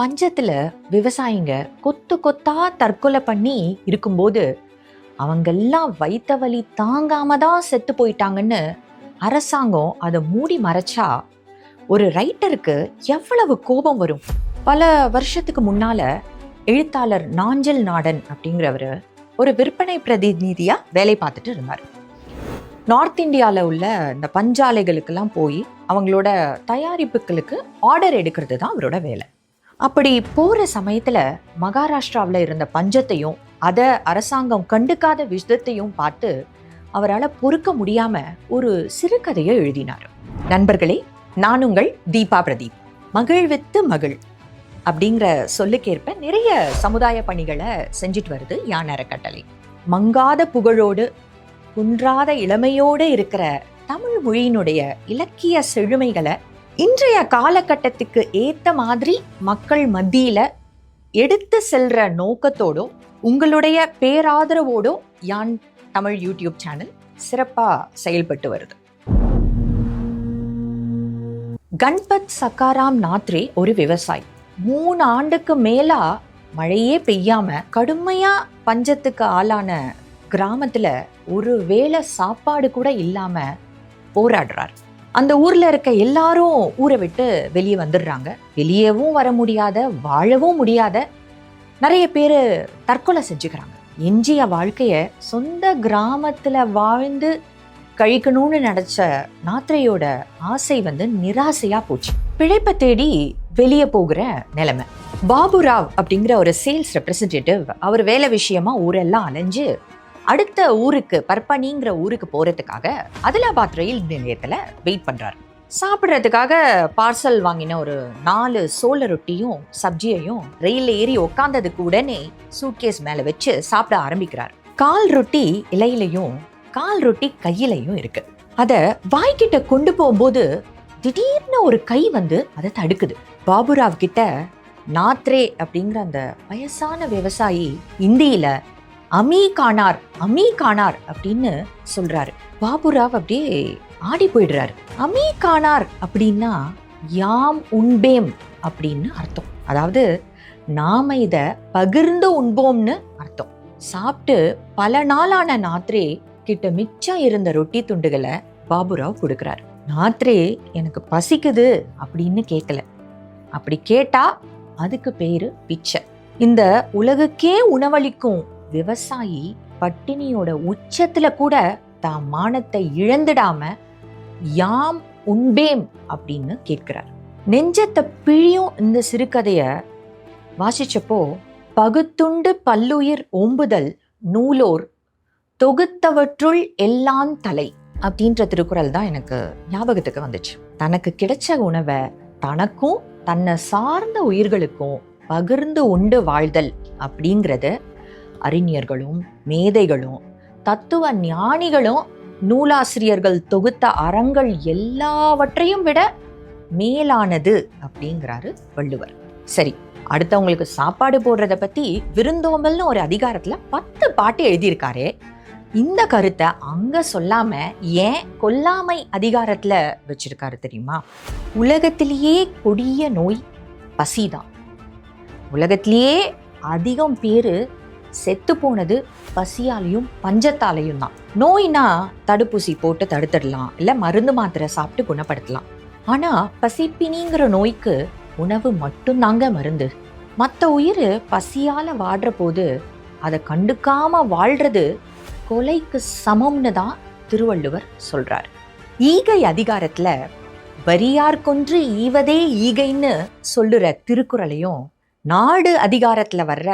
பஞ்சத்துல விவசாயிங்க கொத்து கொத்தா தற்கொலை பண்ணி இருக்கும்போது அவங்கெல்லாம் வைத்த வலி தாங்காம தான் செத்து போயிட்டாங்கன்னு அரசாங்கம் அதை மூடி மறைச்சா ஒரு ரைட்டருக்கு எவ்வளவு கோபம் வரும்? பல வருஷத்துக்கு முன்னால எழுத்தாளர் நாஞ்சல் நாடன் அப்படிங்கிறவர் ஒரு விற்பனை பிரதிநிதியாக வேலை பார்த்துட்டு இருந்தார். நார்த் இந்தியாவில் உள்ள இந்த பஞ்சாலைகளுக்கெல்லாம் போய் அவங்களோட தயாரிப்புகளுக்கு ஆர்டர் எடுக்கிறது தான் அவரோட வேலை. அப்படி போகிற சமயத்தில் மகாராஷ்டிராவில் இருந்த பஞ்சத்தையும் அதை அரசாங்கம் கண்டுக்காத விஷயத்தையும் பார்த்து அவரால் பொறுக்க முடியாம ஒரு சிறுகதையை எழுதினார். நண்பர்களே நான் உங்கள் தீபா பிரதீப். மகிழ்வித்து மகிழ் அப்படிங்கிற சொல்லுக்கேற்ப நிறைய சமுதாய பணிகளை செஞ்சுட்டு வருது யான் அறக்கட்டளை. மங்காத புகழோடு குன்றாத இளமையோடு இருக்கிற தமிழ் மொழியினுடைய இலக்கிய செழுமைகளை இன்றைய காலகட்டத்துக்கு ஏத்த மாதிரி மக்கள் மத்தியில எடுத்து செல்ற நோக்கத்தோடோ உங்களுடைய பேராதரவோடோ யான் தமிழ் யூடியூப் சேனல் சிறப்பா செயல்பட்டு வருது. கண்பத் சக்காராம் நாத்ரே ஒரு விவசாயி. மூணு ஆண்டுக்கு மேலா மழையே பெய்யாம கடுமையா பஞ்சத்துக்கு ஆளான கிராமத்துல ஒரு வேளை சாப்பாடு கூட இல்லாம போராடுறார். அந்த ஊரில் இருக்க எல்லாரும் ஊரை விட்டு வெளியே வந்துடுறாங்க. வெளியவும் வர முடியாத வாழவும் முடியாத நிறைய பேர் தற்கொலை செஞ்சுக்கிறாங்க. எஞ்சிய வாழ்க்கையை சொந்த கிராமத்தில் வாழ்ந்து கழிக்கணும்னு நினச்ச நாத்திரையோட ஆசை வந்து நிராசையாக போச்சு. பிழைப்பை தேடி வெளியே போகிற நிலைமை. பாபுராவ் அப்படிங்கிற ஒரு சேல்ஸ் ரெப்ரசன்டேட்டிவ் அவர் வேலை விஷயமா ஊரெல்லாம் அலைஞ்சு அடுத்த ஊருக்கு பர்பனிங்கிற ஊருக்கு போறதுக்காக அதிலாபாத் ரயில் நிலையத்துல வெயிட் பண்றாரு. சாப்பிட்றதுக்காக பார்சல் வாங்கின ஒரு நாலு சோள ரொட்டியும் சப்ஜியையும் ரயில்ல ஏறி உக்காந்ததுக்கு உடனே சூட்கேஸ் மேல வச்சு சாப்பிட ஆரம்பிக்கிறார். கால் ரொட்டி இலையிலையும் கால் ரொட்டி கையிலையும் இருக்கு. அத வாய்க்கிட்ட கொண்டு போகும்போது திடீர்னு ஒரு கை வந்து அதை தடுக்குது. பாபுராவ் கிட்ட நாத்ரே அப்படிங்கிற அந்த வயசான விவசாயி இந்தியில அமீ காணார் அமீ கானார் அப்படின்னு சொல்றாரு. பாபுராவ் அப்படியே ஆடி போயிடுறாரு. அமீ கானார் அப்படின்னா யாம் உண்பேம் அப்படின்னு அர்த்தம். அதாவது நாம இத பகிர்ந்து உண்போம்னு அர்த்தம். சாப்பிட்டு பல நாளான நாத்ரே கிட்ட மிச்சம் இருந்த ரொட்டி துண்டுகளை பாபுராவ் கொடுக்குறாரு. நாத்ரே எனக்கு பசிக்குது அப்படின்னு கேட்கல அப்படி கேட்டா அதுக்கு பேரு பிச்சை. இந்த உலகுக்கே உணவளிக்கும் விவசாயி பட்டினியோட உச்சத்துல கூட தான் மானத்தை இழந்துடாம யாம் உண்பேம் அப்படின்னு கேட்கிறார். நெஞ்சத்தை பிழியும் இந்த சிறுகதைய வாசிச்சப்போ பகுத்துண்டு பல்லுயிர் ஓம்புதல் நூலோர் தொகுத்தவற்றுள் எல்லாம் தலை அப்படின்ற திருக்குறள் தான் எனக்கு ஞாபகத்துக்கு வந்துச்சு. தனக்கு கிடைச்ச உணவை தனக்கும் தன்னை சார்ந்த உயிர்களுக்கும் பகிர்ந்து உண்டு வாழ்தல் அப்படிங்கிறது அறிஞர்களும் மேதைகளும் தத்துவ ஞானிகளும் நூலாசிரியர்கள் தொகுத்த அறங்கள் எல்லாவற்றையும் விட மேலானது அப்படிங்கிறாரு வள்ளுவர். சரி அடுத்தவங்களுக்கு சாப்பாடு போடுறத பத்தி விருந்தோம்பல்னு ஒரு அதிகாரத்துல பத்து பாட்டு எழுதியிருக்காரே. இந்த கருத்தை அங்க சொல்லாம ஏன் கொல்லாமை அதிகாரத்துல வச்சிருக்காரு தெரியுமா? உலகத்திலேயே கொடிய நோய் பசிதான். உலகத்திலேயே அதிகம் பேரு செத்து போனது பசியாலையும் பஞ்சத்தாலையும் தான். நோய்னா தடுப்பூசி போட்டு தடுத்துடலாம். இல்லை மருந்து மாத்திரை சாப்பிட்டு குணப்படுத்தலாம். ஆனால் பசிப்பினிங்கிற நோய்க்கு உணவு மட்டும்தாங்க மருந்து. மற்ற உயிர் பசியால் வாடுற போது அதை கண்டுக்காம வாழ்றது கொலைக்கு சமம்னு தான் திருவள்ளுவர் சொல்றார். ஈகை அதிகாரத்தில் வரியார் கொன்று ஈவதே ஈகைன்னு சொல்லுற திருக்குறளையும் நாடு அதிகாரத்தில் வர்ற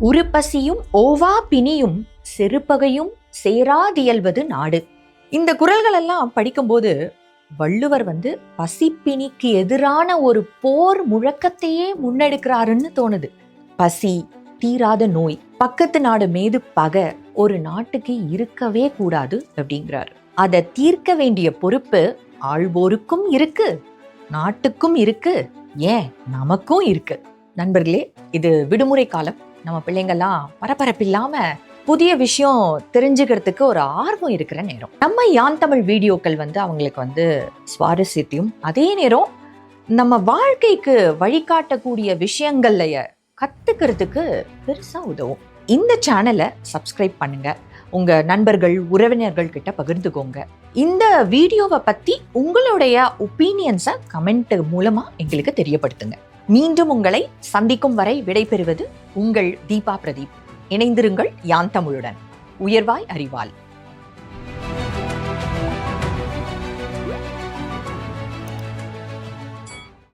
உருப்பசியும் ஓவா பிணியும் செருப்பகையும் சேராதியல்வது நாடு. இந்த குறள்கள் எல்லாம் படிக்கும்போது வள்ளுவர் வந்து பசிப்பிணிக்கு எதிரான ஒரு போர் முழக்கத்தையே முன்னெடுக்கிறாருன்னு தோணுது. பசி தீராத நோய் பக்கத்து நாடு மீது பகை ஒரு நாட்டுக்கு இருக்கவே கூடாது அப்படிங்கிறாரு. அதை தீர்க்க வேண்டிய பொறுப்பு ஆள்வோருக்கும் இருக்கு நாட்டுக்கும் இருக்கு ஏன் நமக்கும் இருக்கு. நண்பர்களே இது விடுமுறை காலம். நம்ம பிள்ளைங்கள்லாம் பரபரப்பில்லாம புதிய விஷயம் தெரிஞ்சுக்கிறதுக்கு ஒரு ஆர்வம் இருக்கிற நேரம். நம்ம யான் தமிழ் வீடியோக்கள் வந்து அவங்களுக்கு வந்து சுவாரஸ்யத்தையும் அதே நேரம் நம்ம வாழ்க்கைக்கு வழிகாட்டக்கூடிய விஷயங்கள்லைய கத்துக்கிறதுக்கு பெருசா உதவும். இந்த சேனலை சப்ஸ்கிரைப் பண்ணுங்க. உங்க நண்பர்கள் உறவினர்கள் கிட்ட பகிர்ந்துக்கோங்க. இந்த வீடியோவை பத்தி உங்களுடைய ஒப்பீனியன்ஸை கமெண்ட் மூலமா எங்களுக்கு தெரியப்படுத்துங்க. மீண்டும் உங்களை சந்திக்கும் வரை விடைபெறுவது உங்கள் தீபா பிரதீப். இணைந்திருங்கள் யான் தமிழுடன். உயர்வாய் அறிவாள்.